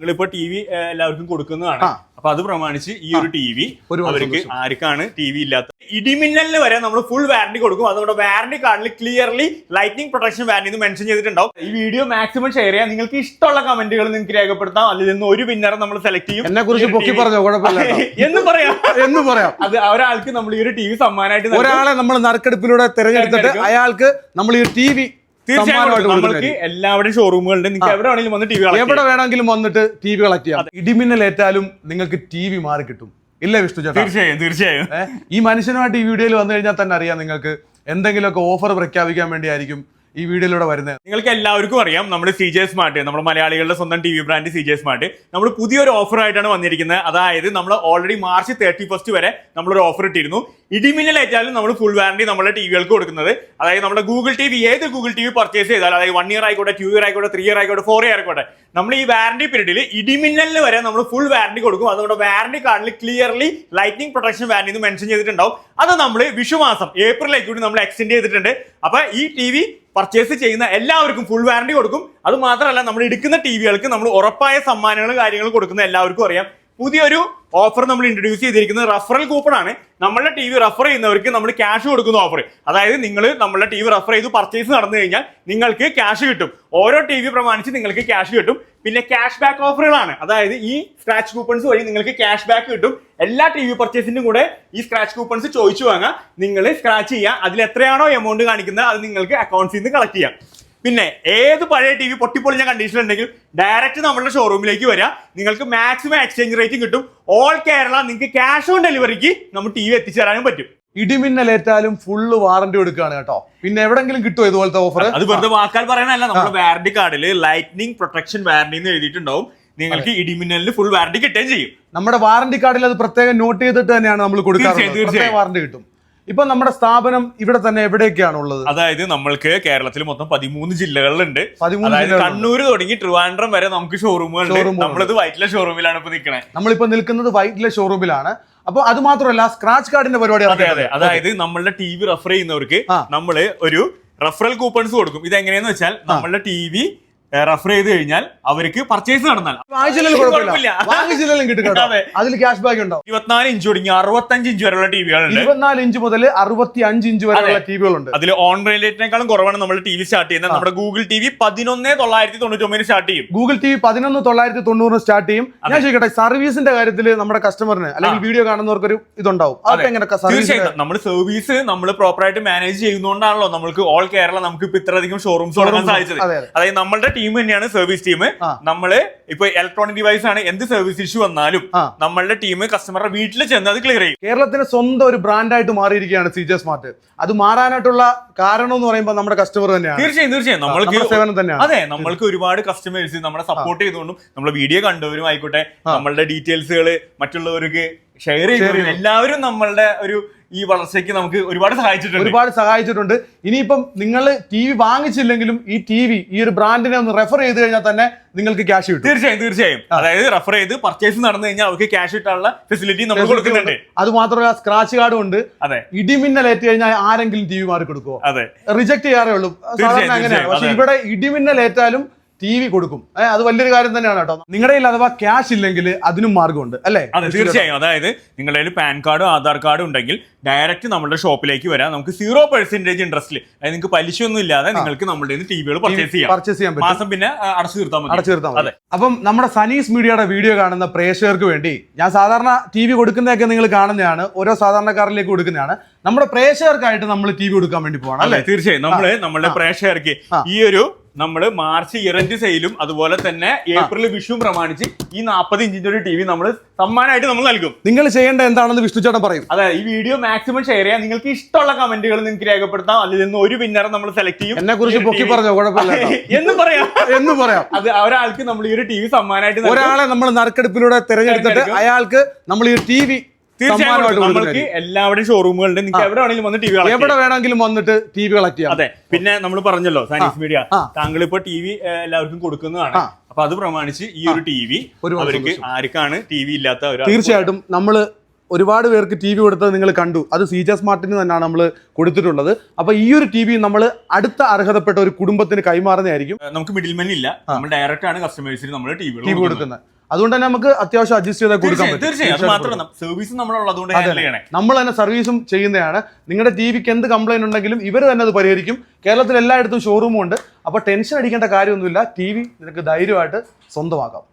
നിങ്ങളിപ്പോ T V എല്ലാവർക്കും കൊടുക്കുന്നതാണ്. അപ്പൊ അത് പ്രമാണിച്ച് ഈ ഒരു ടി വി അവർക്ക് ആർക്കാണ് ടി വി ഇല്ലാത്ത ഇടിമിന്നലിന് വരെ നമ്മൾ ഫുൾ വാറണ്ടി കൊടുക്കും. അതുകൊണ്ട് വാറണ്ടി കാർഡിൽ ക്ലിയർലി ലൈറ്റിംഗ് പ്രൊട്ടക്ഷൻ വാറണ്ടി എന്ന് മെൻഷൻ ചെയ്തിട്ടുണ്ടാവും. ഈ വീഡിയോ മാക്സിമം ഷെയർ ചെയ്യാം നിങ്ങൾക്ക് ഇഷ്ടമുള്ള കമന്റുകൾ നിങ്ങൾക്ക് രേഖപ്പെടുത്താം. അതിൽ നിന്ന് ഒരു വിന്നറെ നമ്മൾ സെലക്ട് ചെയ്യും. എന്നെ കുറിച്ച് പൊക്കി പറഞ്ഞോ? കുഴപ്പമില്ല എന്ന് പറയാം. എന്ന് പറയാം. അത് ഒരാൾക്ക് നമ്മൾ ഈ ഒരു ടി വി സമ്മാനമായിട്ട് ഒരാളെ നമ്മൾ നറുക്കെടുപ്പിലൂടെ തിരഞ്ഞെടുത്തിട്ട് അയാൾക്ക് നമ്മൾ ഈ ടി വി തീർച്ചയായും കൊടുക്കും. നമ്മൾക്ക് എല്ലാവരുടെയും ഷോറൂമുകളുണ്ട് നിങ്ങൾക്ക് എവിടെ വേണമെങ്കിലും വന്ന് ടി വി എവിടെ വേണമെങ്കിലും വന്നിട്ട് ടി വി കളക്ട് ചെയ്യാം. ഇടിമിന്നൽ ഏറ്റാലും നിങ്ങൾക്ക് ടി വി മാറി കിട്ടും. ഇല്ലേ വിഷ്ണു ചേട്ടാ? തീർച്ചയായും തീർച്ചയായും. ഈ മനുഷ്യനുമായിട്ട് ഈ വീഡിയോയിൽ വന്നു കഴിഞ്ഞാൽ തന്നെ അറിയാം നിങ്ങൾക്ക് എന്തെങ്കിലുമൊക്കെ ഓഫർ പ്രഖ്യാപിക്കാൻ വേണ്ടിയായിരിക്കും ഈ വീഡിയോയിലൂടെ വരുന്നത്. നിങ്ങൾക്ക് എല്ലാവർക്കും അറിയാം നമ്മുടെ സി ജെ സ്മാർട്ട് നമ്മുടെ മലയാളികളുടെ സ്വന്തം T V brand C J smart നമ്മൾ പുതിയൊരു ഓഫർ ആയിട്ടാണ് വന്നിരിക്കുന്നത്. അതായത് നമ്മൾ ഓൾറെഡി മാർച്ച് തേർട്ടി ഫസ്റ്റ് വരെ നമ്മളൊരു ഓഫർ ഇട്ടിരുന്നു. ഇടിമിന്നലേറ്റാലും നമ്മൾ ഫുൾ വാറണ്ടി നമ്മുടെ ടി വികൾക്ക് കൊടുക്കുന്നത്. അതായത് നമ്മുടെ ഗൂഗിൾ ടി വി ഏത് ഗൂഗിൾ ടി വി പർച്ചേസ് ചെയ്താൽ അതായത് വൺ ഇയർ ആയിക്കോട്ടെ ടു ഇയർ ആയിക്കോട്ടെ ത്രീ ഇയർ ആയിക്കോട്ടെ ഫോർ ഇയർ ആയിക്കോട്ടെ നമ്മൾ ഈ വാറണ്ടി പീരീഡിൽ ഇടിമിന്നലിന് വരെ നമ്മൾ ഫുൾ വാറണ്ടി കൊടുക്കും. അതുകൊണ്ട് വാറണ്ടി കാർഡിൽ ക്ലിയർലി ലൈറ്റിംഗ് പ്രൊട്ടക്ഷൻ വാറണ്ടി എന്ന് മെൻഷൻ ചെയ്തിട്ടുണ്ടാവും. അത് നമ്മൾ വിഷുമാസം ഏപ്രിലേക്ക് കൂടി നമ്മൾ എക്സ്റ്റെൻഡ് ചെയ്തിട്ടുണ്ട്. അപ്പൊ ഈ ടി വി പർച്ചേസ് ചെയ്യുന്ന എല്ലാവർക്കും ഫുൾ വാറണ്ടി കൊടുക്കും. അത് മാത്രമല്ല നമ്മൾ എടുക്കുന്ന ടി വികൾക്ക് നമ്മൾ ഉറപ്പായ സമ്മാനങ്ങളും കാര്യങ്ങളും കൊടുക്കുന്ന എല്ലാവർക്കും അറിയാം. പുതിയൊരു ഓഫർ നമ്മൾ ഇൻട്രൊഡ്യൂസ് ചെയ്തിരിക്കുന്നത് റഫറൽ കൂപ്പൺ ആണ്. നമ്മളുടെ ടി വി റഫർ ചെയ്യുന്നവർക്ക് നമ്മൾ ക്യാഷ് കൊടുക്കുന്ന ഓഫർ അതായത് നിങ്ങൾ നമ്മളുടെ ടി വി റഫർ ചെയ്ത് പർച്ചേസ് നടന്നു കഴിഞ്ഞാൽ നിങ്ങൾക്ക് ക്യാഷ് കിട്ടും. ഓരോ ടി വി പ്രമാണിച്ച് നിങ്ങൾക്ക് ക്യാഷ് കിട്ടും. പിന്നെ ക്യാഷ് ബാക്ക് ഓഫറുകളാണ് അതായത് ഈ സ്ക്രാച്ച് കൂപ്പൺസ് വഴി നിങ്ങൾക്ക് ക്യാഷ് ബാക്ക് കിട്ടും. എല്ലാ ടി വി പർച്ചേസിന്റെ കൂടെ ഈ സ്ക്രാച്ച് കൂപ്പൺസ് ചോദിച്ചു വാങ്ങാം. നിങ്ങൾ സ്ക്രാച്ച് ചെയ്യുക അതിൽ എത്രയാണോ എമൗണ്ട് കാണിക്കുന്നത് അത് നിങ്ങൾക്ക് അക്കൗണ്ട്സിൽ നിന്ന് കളക്ട് ചെയ്യാം. പിന്നെ ഏത് പഴയ ടി വി പൊട്ടിപ്പൊളിഞ്ഞ കണ്ടീഷൻ ഉണ്ടെങ്കിൽ ഡയറക്റ്റ് നമ്മുടെ ഷോറൂമിലേക്ക് വരാം. നിങ്ങൾക്ക് മാക്സിമം എക്സ്ചേഞ്ച് റേറ്റും കിട്ടും. ഓൾ കേരള നിങ്ങൾക്ക് ക്യാഷ് ഓൺ ഡെലിവറിക്ക് നമ്മൾ ടി വി എത്തിച്ചു തരാനും പറ്റും. ഇടിമിന്നൽ ഏറ്റാലും ഫുള്ള് വാറന്റി കൊടുക്കുകയാണ് കേട്ടോ. പിന്നെ എവിടെങ്കിലും കിട്ടുമോ ഇതുപോലത്തെ ഓഫർ അത് വെറുതെ വാക്കാൽ പറയാനല്ല നമ്മുടെ വാറന്റി കാർഡിൽ ലൈറ്റ്നിങ് പ്രൊട്ടക്ഷൻ വാറന്റി എന്ന് എഴുതിയിട്ടുണ്ടാവും. നിങ്ങൾക്ക് ഇടിമിന്നലിന് ഫുൾ വാറന്റി കിട്ടുകയും ചെയ്യും. നമ്മുടെ വാറന്റി കാർഡിൽ അത് പ്രത്യേകം നോട്ട് ചെയ്തിട്ട് തന്നെയാണ് നമ്മൾ കൊടുക്കാറുള്ളത്. വാറന്റി വാറണ്ടി കിട്ടും. ഇപ്പൊ നമ്മുടെ സ്ഥാപനം ഇവിടെ തന്നെ എവിടെയൊക്കെയാണ് ഉള്ളത്? അതായത് നമ്മൾക്ക് കേരളത്തിൽ മൊത്തം പതിമൂന്ന് ജില്ലകളിലുണ്ട്. അതായത്. കണ്ണൂർ തുടങ്ങി ട്രിവാൻഡ്രം വരെ നമുക്ക് ഷോറൂമുകൾ നമ്മളിത് വൈറ്റില ഷോറൂമിലാണ് ഇപ്പൊ നിൽക്കുന്നത് നമ്മളിപ്പോ നിൽക്കുന്നത് വൈറ്റില ഷോറൂമിലാണ് അപ്പൊ അത് മാത്രമല്ല സ്ക്രാച്ച് കാർഡിന്റെ പരിപാടി അതെ അതെ. അതായത് നമ്മളുടെ ടി വി റെഫർ ചെയ്യുന്നവർക്ക്. നമ്മൾ ഒരു റെഫറൽ കൂപ്പൺസ് കൊടുക്കും. ഇത് എങ്ങനെയാന്ന് വെച്ചാൽ നമ്മളുടെ ടി വി റെഫർ ചെയ്ത് കഴിഞ്ഞാൽ അവർക്ക് പർച്ചേസ് നടന്നാൽ വാങ്ങിച്ചില്ലെങ്കിലും കിട്ടും കേട്ടോ. അതിൽ ക്യാഷ് ബാക്ക് ഉണ്ടാവും ഇരുപത്തിനാല് ഇഞ്ച് തുടങ്ങി അറുപത്തഞ്ച് ഇഞ്ച് വരെയുള്ള ടിവികളുണ്ട് ഇരുപത്തിനാല് ഇഞ്ച് മുതൽ അറുപത്തി അഞ്ച് ഇഞ്ച് വരെയുള്ള ടിവികളുണ്ട് അതിൽ ഓൺലൈൻ റേറ്റിനേക്കാളും കുറവാണ് നമ്മൾ ടി വി സ്റ്റാർട്ട് ചെയ്യുന്നത് നമ്മുടെ ഗൂഗിൾ ടി വി പതിനൊന്ന് തൊള്ളായിരത്തി തൊണ്ണൂറ്റി സ്റ്റാർട്ട് ചെയ്യും. ഗൂഗിൾ ടി വി പതിനൊന്ന് തൊള്ളായിരത്തി തൊണ്ണൂറിന് സ്റ്റാർട്ട് ചെയ്യും. ഞാൻ ചോദിക്കട്ടെ സർവീസിന്റെ കാര്യത്തിൽ നമ്മുടെ കസ്റ്റമറിന് അല്ലെങ്കിൽ വീഡിയോ കാണുന്നവർക്ക് ഒരു ഇതുണ്ടാവും? അതൊക്കെ എങ്ങനെ സർവീസ് നമ്മൾ സർവീസ് നമ്മൾ പ്രോപ്പറായിട്ട് മാനേജ് ചെയ്യുന്നതുകൊണ്ടാണല്ലോ നമുക്ക് ഓൾ കേരള നമുക്ക് ഇപ്പൊ ഇത്രയധികം ഷോറൂംസ് തുടങ്ങാൻ സാധിച്ചത്. അതെ, അതെ. അതായത് നമ്മളുടെ ടീം തന്നെയാണ് സർവീസ് ടീം. നമ്മൾ ഇപ്പൊ ഇലക്ട്രോണിക് ഡിവൈസ് ആണ് എന്ത് സർവീസ് ഇഷ്യൂ വന്നാലും നമ്മളുടെ ടീം കസ്റ്റമറുടെ വീട്ടിൽ ചെന്ന് അത് ക്ലിയർ ചെയ്യും. കേരളത്തിന് സ്വന്തം ഒരു ബ്രാൻഡായിട്ട് മാറിയിരിക്കുകയാണ് സി ജെ സ്മാർട്ട് അത് മാറാനായിട്ടുള്ള കാരണം എന്ന് പറയുമ്പോൾ നമ്മുടെ കസ്റ്റമർ തന്നെയാണ്. തീർച്ചയായും തീർച്ചയായും. നമ്മൾക്ക് സേവനം തന്നെയാണ്. അതെ നമ്മൾക്ക് ഒരുപാട് കസ്റ്റമേഴ്സ് നമ്മളെ സപ്പോർട്ട് ചെയ്തുകൊണ്ടും നമ്മളെ വീഡിയോ കണ്ടവരും ആയിക്കോട്ടെ നമ്മളുടെ ഡീറ്റെയിൽസുകൾ മറ്റുള്ളവർക്ക് ഷെയർ ചെയ്തവരും എല്ലാവരും നമ്മളുടെ ഒരു ഈ വളർച്ചയ്ക്ക് നമുക്ക് ഒരുപാട് സഹായിച്ചിട്ടുണ്ട്. ഒരുപാട് സഹായിച്ചിട്ടുണ്ട്. ഇനിയിപ്പം നിങ്ങൾ ടി വി വാങ്ങിച്ചില്ലെങ്കിലും ഈ ടി വി ഈ ഒരു ബ്രാൻഡിനെ ഒന്ന് റെഫർ ചെയ്ത് കഴിഞ്ഞാൽ തന്നെ നിങ്ങൾക്ക് ക്യാഷ് കിട്ടും. തീർച്ചയായും തീർച്ചയായും. അതായത് റെഫർ ചെയ്ത് പർച്ചേസ് നടന്നു കഴിഞ്ഞാൽ അവർക്ക് ക്യാഷ് കിട്ടാനുള്ള ഫെസിലിറ്റി നമ്മൾ കൊടുക്കുന്നുണ്ട്. അത് മാത്രമല്ല സ്ക്രാച്ച് കാർഡും ഉണ്ട്. അതെ. ഇടിമിന്നൽ ഏറ്റ് കഴിഞ്ഞാൽ ആരെങ്കിലും ടി വി മാറി കൊടുക്കുമോ അതെ. റിജക്ട് ചെയ്യാറേ ഉള്ളൂ. അങ്ങനെയാണ്. പക്ഷെ ഇവിടെ ഇടിമിന്നൽ ഏറ്റാലും ടി വി കൊടുക്കും. അത് വലിയൊരു കാര്യം തന്നെയാണ് കേട്ടോ. നിങ്ങളുടെ കയ്യിൽ അഥവാ ക്യാഷ് ഇല്ലെങ്കിൽ അതിനും മാർഗമുണ്ട് അല്ലേ? അതെ തീർച്ചയായും. അതായത് നിങ്ങളുടെ കയ്യിൽ പാൻ കാർഡും ആധാർ കാർഡും ഉണ്ടെങ്കിൽ ഡയറക്റ്റ് നമ്മുടെ ഷോപ്പിലേക്ക് വരാം. നമുക്ക് സീറോ പെർസെന്റേജ് ഇൻട്രസ്റ്റിൽ അതായത് നിങ്ങൾക്ക് പലിശ ഒന്നും ഇല്ലാതെ നിങ്ങൾക്ക് നമ്മുടെ ടിവികൾ പർച്ചേസ് ചെയ്യാം. പർച്ചേസ് ചെയ്യാൻ പറ്റും. മാസം പിന്നെ അടച്ചു തീർത്താൽ മതി. അടച്ചു തീർത്താൽ മതി. അപ്പം നമ്മുടെ സനീസ് മീഡിയയുടെ വീഡിയോ കാണുന്ന പ്രേക്ഷകർക്ക് വേണ്ടി ഞാൻ സാധാരണ ടി വി കൊടുക്കുന്നതൊക്കെ നിങ്ങൾ കാണുന്നതാണ്. ഓരോ സാധാരണക്കാരിലേക്ക് കൊടുക്കുന്നതാണ്. നമ്മുടെ പ്രേക്ഷകർക്കായിട്ട് നമ്മൾ ടി വി കൊടുക്കാൻ വേണ്ടി പോകണം അല്ലേ അല്ലേ? തീർച്ചയായും. നമ്മൾ നമ്മുടെ പ്രേക്ഷകർക്ക് ഈ ഒരു നമ്മൾ മാർച്ച് ഇറഞ്ച് സെയിലും അതുപോലെ തന്നെ ഏപ്രിൽ വിഷുവും പ്രമാണിച്ച് ഈ നാൽപ്പത് ഇഞ്ചിന്റെ ഒരു ടി വി നമ്മൾ സമ്മാനമായിട്ട് നമ്മൾ നൽകും. നിങ്ങൾ ചെയ്യേണ്ട എന്താണെന്ന് വിഷ്ണു ചേട്ടൻ പറയും. അതെ ഈ വീഡിയോ മാക്സിമം ഷെയർ ചെയ്യാം നിങ്ങൾക്ക് ഇഷ്ടമുള്ള കമന്റുകൾ നിങ്ങൾക്ക് രേഖപ്പെടുത്താം. അതിൽ നിന്ന് ഒരു വിന്നറെ നമ്മൾ സെലക്ട് ചെയ്യും. എന്നെ കുറിച്ച് പൊക്കി പറഞ്ഞോ? കുഴപ്പമില്ല. എന്ന് പറയാം. എന്ന് പറയാം. അത് ഒരാൾക്ക് നമ്മൾ ഈ ഒരു ടി വി സമ്മാനമായിട്ട്. ഒരാളെ നമ്മൾ നറുക്കെടുപ്പിലൂടെ തിരഞ്ഞെടുത്തിട്ട് അയാൾക്ക് നമ്മൾ ഈ ടി വി തീർച്ചയായും സമ്മാനമായിട്ട് നമ്മൾക്ക്. എല്ലാവരുടെയും ഷോറൂമുകളുണ്ട് നിങ്ങൾക്ക് എവിടെ വേണമെങ്കിലും വന്ന് ടി വി എവിടെ വേണമെങ്കിലും വന്നിട്ട് ടി വി കളക്ട് ചെയ്യാം. അതെ. പിന്നെ നമ്മൾ പറഞ്ഞല്ലോ സയൻസ് മീഡിയ. താങ്കൾ ഇപ്പൊ ടി വി എല്ലാവർക്കും കൊടുക്കുന്നതാണ്. അപ്പൊ അത് പ്രമാണിച്ച് ഈ ഒരു ടി വി അവർക്ക് ആർക്കാണ് ടി വി ഇല്ലാത്ത തീർച്ചയായിട്ടും നമ്മൾ ഒരുപാട് പേർക്ക് ടി വി കൊടുത്തത് നിങ്ങൾ കണ്ടു. അത് സി ജെ സ്മാർട്ടിന് തന്നെയാണ് നമ്മൾ കൊടുത്തിട്ടുള്ളത്. അപ്പോൾ ഈ ഒരു ടി വി നമ്മൾ അടുത്ത അർഹതപ്പെട്ട ഒരു കുടുംബത്തിന് കൈമാറുന്നതായിരിക്കും. നമുക്ക് മിഡിൽമെൻ ഇല്ല. നമ്മൾ ഡയറക്റ്റ് ആണ് കസ്റ്റമേഴ്സിന് നമ്മൾ ടി വി കൊടുക്കുന്നത്. അതുകൊണ്ട് തന്നെ നമുക്ക് അത്യാവശ്യം അഡ്ജസ്റ്റ് ചെയ്താൽ കൊടുക്കാൻ പറ്റും. നമ്മൾ തന്നെ സർവീസും ചെയ്യുന്നതാണ്. നിങ്ങളുടെ ടി വിക്ക് എന്ത് കംപ്ലൈന്റ് ഉണ്ടെങ്കിലും ഇവർ തന്നെ അത് പരിഹരിക്കും. കേരളത്തിൽ എല്ലായിടത്തും ഷോറൂമും ഉണ്ട്. അപ്പോൾ ടെൻഷൻ അടിക്കേണ്ട കാര്യമൊന്നുമില്ല. ടി വി നിനക്ക് ധൈര്യമായിട്ട് സ്വന്തമാക്കാം.